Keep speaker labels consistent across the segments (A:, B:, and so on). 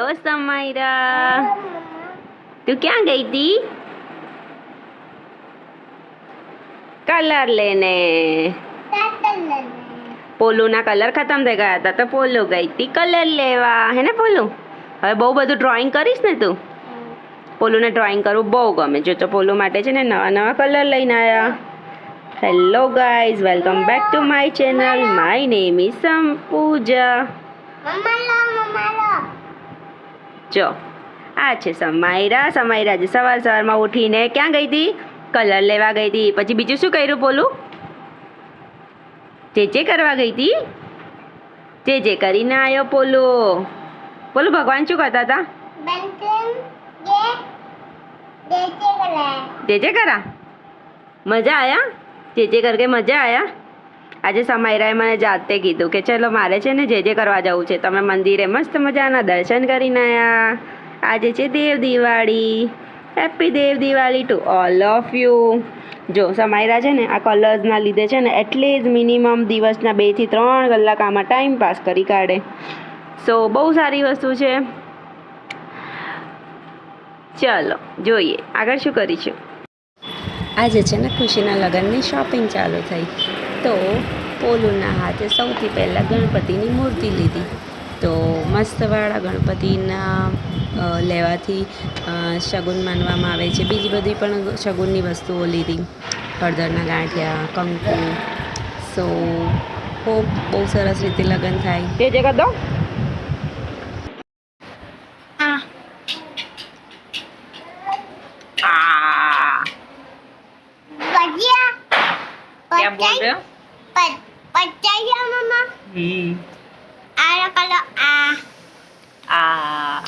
A: ઓ સમાયરા તું ક્યાં ગઈ હતી કલર લેને પોલુના કલર ખતમ થઈ ગયા હતા તો પોલુ ગઈ હતી કલર લેવા હે ને પોલું હવે બહુ બધું ડ્રોઈંગ કરીશ ને તું પોલુને ડ્રોઈંગ કરવું બહુ ગમે જો તો પોલુ માટે છે ને નવા નવા કલર લઈને આવ્યા hello guys welcome back to my channel my name is Sampuja જો આ છે સમાયરા. સમાયરા જે સવાર સવારમાં ઉઠીને ક્યાં ગઈ હતી કલર લેવા ગઈ હતી પછી બીજું શું કર્યું પોલું જે જે કરવા ગઈ હતી જે જે કરીને આવ્યો પોલો. પોલું ભગવાન શું કરતા હતા? જે જે કરા. મજા આયા? જે જે કરકે મજા આયા? આજે સમાયરાએ મને જાતે કીધું કે ચલો મારે છે ને જે જે કરવા જવું છે, તમે મંદિરે મસ્ત મજાના દર્શન કરીને આવ્યા આજે છે Dev Diwali. Happy Dev Diwali to all of you જો સમાયરા છે ને, આ કલર્સના લીધે છે ને, એટલે જ મિનિમમ દિવસના બેથી ત્રણ કલાક આમાં ટાઈમ પાસ કરી કાઢે. સો બહુ સારી વસ્તુ છે. ચલો, જોઈએ. આગળ શું કરીશું? આજે છે ને ખુશીના લગ્નની શોપિંગ ચાલુ થઈ. તો પોલુના હાથે સૌથી પહેલાં ગણપતિની મૂર્તિ લીધી. તો મસ્તવાળા ગણપતિના લેવાથી શગુન માનવામાં આવે છે. બીજી બધી પણ શગુનની વસ્તુઓ લીધી. હળદરના ગાંઠિયા, કંકુ સો ખૂબ બહુ સરસ રીતે લગ્ન થાય. તે જગત આ क्या बोल रहे हो हम्म आ आ हाँ।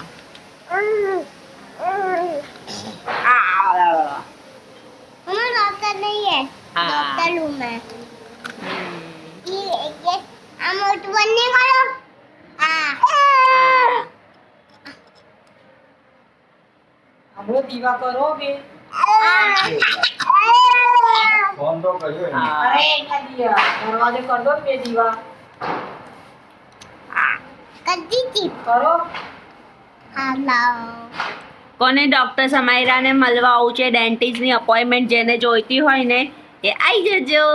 B: હમણાં દીવા કરો કે
C: ફોન તો કર્યો
B: અરે ના દરવાજો કરદો બે દીવા. કદી ચીપ કરો. હાલો.
A: કોને ડૉક્ટર સમાયરાને મળવા આવું છે? ડેન્ટિસ્ટની અપોઇન્ટમેન્ટ જેને જોઈતી હોય ને એ આવી જજો.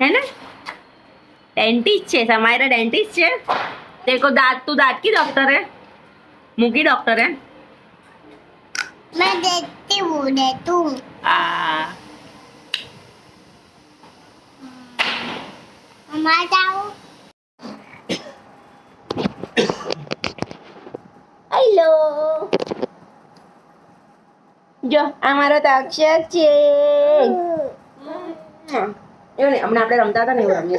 A: હે ને? ડેન્ટિસ્ટ છે. સમાયરા ડેન્ટિસ્ટ છે? તે કો દાંત તું દાંત કી ડોક્ટરે મૂકી ડૉક્ટર મેં
D: मैं देखती हूँ देखती हूँ Mama đâu?
A: Hello. જો અમારો તો અક્ષર છે એવું નહીં હમણાં આપણે રમતા હતા ને એવું રમીએ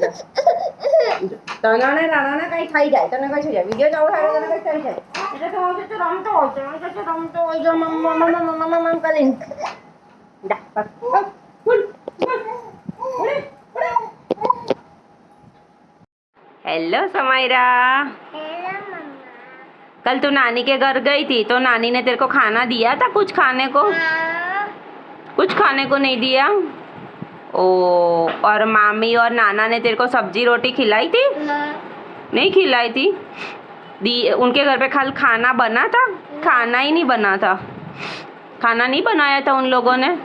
A: તને ને રાણાને કઈ થઈ જાય તને કઈ થઈ જાય વિડીયો ચાલુ થાય તને કઈ થઈ જાય એટલે તો હું તો રમતો હોય છે હું તો રમતો હોય છે મમ્મા મમ્મા મમ્મા મમ્મા કરીને ડા બસ समायरा
D: हेलो मम्मा
A: कल तू नानी के घर गई थी तो नानी ने तेरे को खाना दिया था कुछ खाने को?
D: हाँ,
A: कुछ खाने को नहीं दिया? ओ और मामी और नाना ने तेरे को सब्ज़ी रोटी खिलाई थी?
D: ना,
A: नहीं खिलाई थी? दी उनके घर पे खाल खाना बना था? खाना ही नहीं बना था। खाना नहीं बनाया था उन लोगों ने?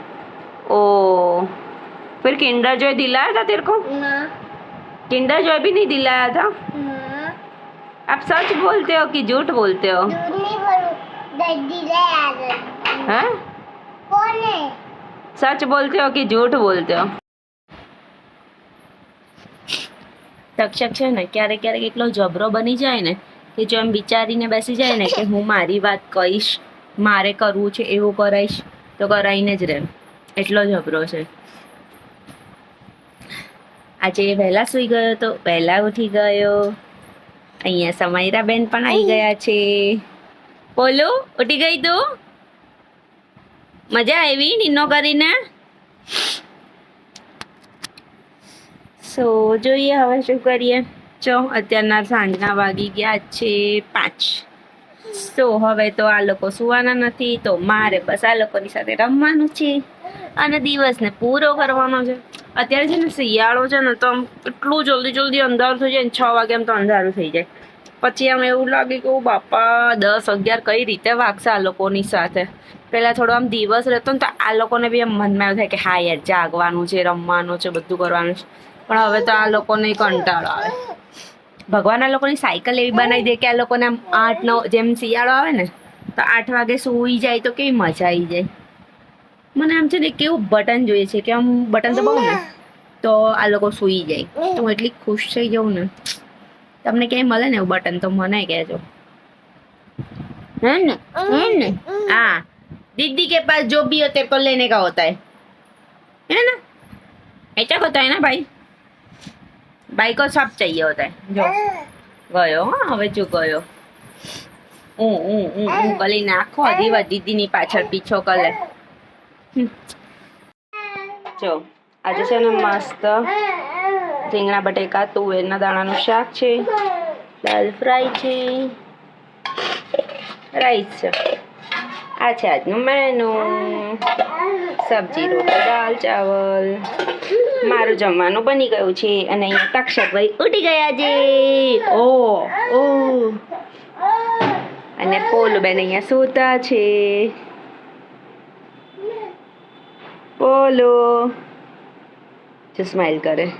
A: ओ फिर किंडर जॉय दिलाया था तेरे को?
D: ना,
A: किंडर जॉय भी नहीं दिलाया था
D: ना।
A: आप सच बोलते हो कि झूठ बोलते हो
D: दूध नहीं बोलूं, दर्दी ले आ गई।
A: हैं
D: कौन है
A: सच बोलते हो कि झूठ बोलते हो તક્ષક છે ને ક્યારેક ક્યારેક એટલો જબરો બની જાય ને કે જો એમ વિચારીને બેસી જાય ને કે હું મારી વાત કહીશ મારે કરવું છે એવું કરાઈશ તો કરાઈને જ રહે એટલો જબરો છે આજે વહેલા સૂઈ ગયો તો વહેલા ઉઠી ગયો. અહીંયા સમાયરા બેન પણ આવી ગયા છે. બોલો ઉઠી ગઈ તું? મજા આવી નિનો કરીને? સો જોઈએ હવે શું કરીએ. ચો અત્યારના સાંજના વાગી ગયા છે પાંચ. સો હવે તો આ લોકો સુવાના નથી, તો મારે બસ આ લોકોની સાથે રમવાનું છે. અને દિવસને પૂરો કરવાનો છે. અત્યારે છે ને શિયાળો છે ને તો આમ એટલું જલ્દી જલ્દી અંધારું થઈ જાય ને છ વાગે એમ તો અંધારું થઈ જાય. પછી આમ એવું લાગે કે ઓ બાપા, દસ અગિયાર કઈ રીતે વાગશે આ લોકોની સાથે? પહેલાં થોડો આમ દિવસ રહેતો ને તો આ લોકોને બી એમ મનમાં એવું થાય કે હા યાર જાગવાનું છે, રમવાનું છે, બધું કરવાનું છે. પણ હવે તો આ લોકોને કંટાળો આવે. ભગવાન આ લોકોની સાયકલ એવી બનાવી દે કે આ લોકોને આમ આઠ નવ જેમ શિયાળો આવે ને તો આઠ વાગે સૂઈ જાય તો કેવી મજા આવી જાય મને આમ છે ને કેવું બટન જોઈએ છે કે આમ બટન દબાવું ને તો આ લોકો સૂઈ જાય તો હું એટલી ખુશ થઈ જાઉં ને તમને ક્યાંય મળે ને એવું બટન તો મને કહેજો है ना है ना हाँ दीदी के पास जो भी होते हैं तो लेने का होता है है ना ऐसा होता है ना भाई भाई को सब चाहिए होता है जो ગયો હા હવે જો ગયો હું હું હું હું કરીને આખો દિવસ દીદીની પાછળ પીછો કરે હમ. જો આજે છે ને મસ્ત રીંગણા બટેકા તુવેરના દાણાનું શાક છે દાલ ફ્રાય છે રાઈસ છે આ છે આજનું મેનુ સબ્જી રોટી દાલ ચાવલ મારું જમવાનું બની ગયું છે અને અહીંયા તક્ષકભાઈ ઉઠી ગયા છે. ઓ ઓ. અને પોલુબેન અહીંયા સૂતા છે. પોલો જો સ્માઈલ કરે.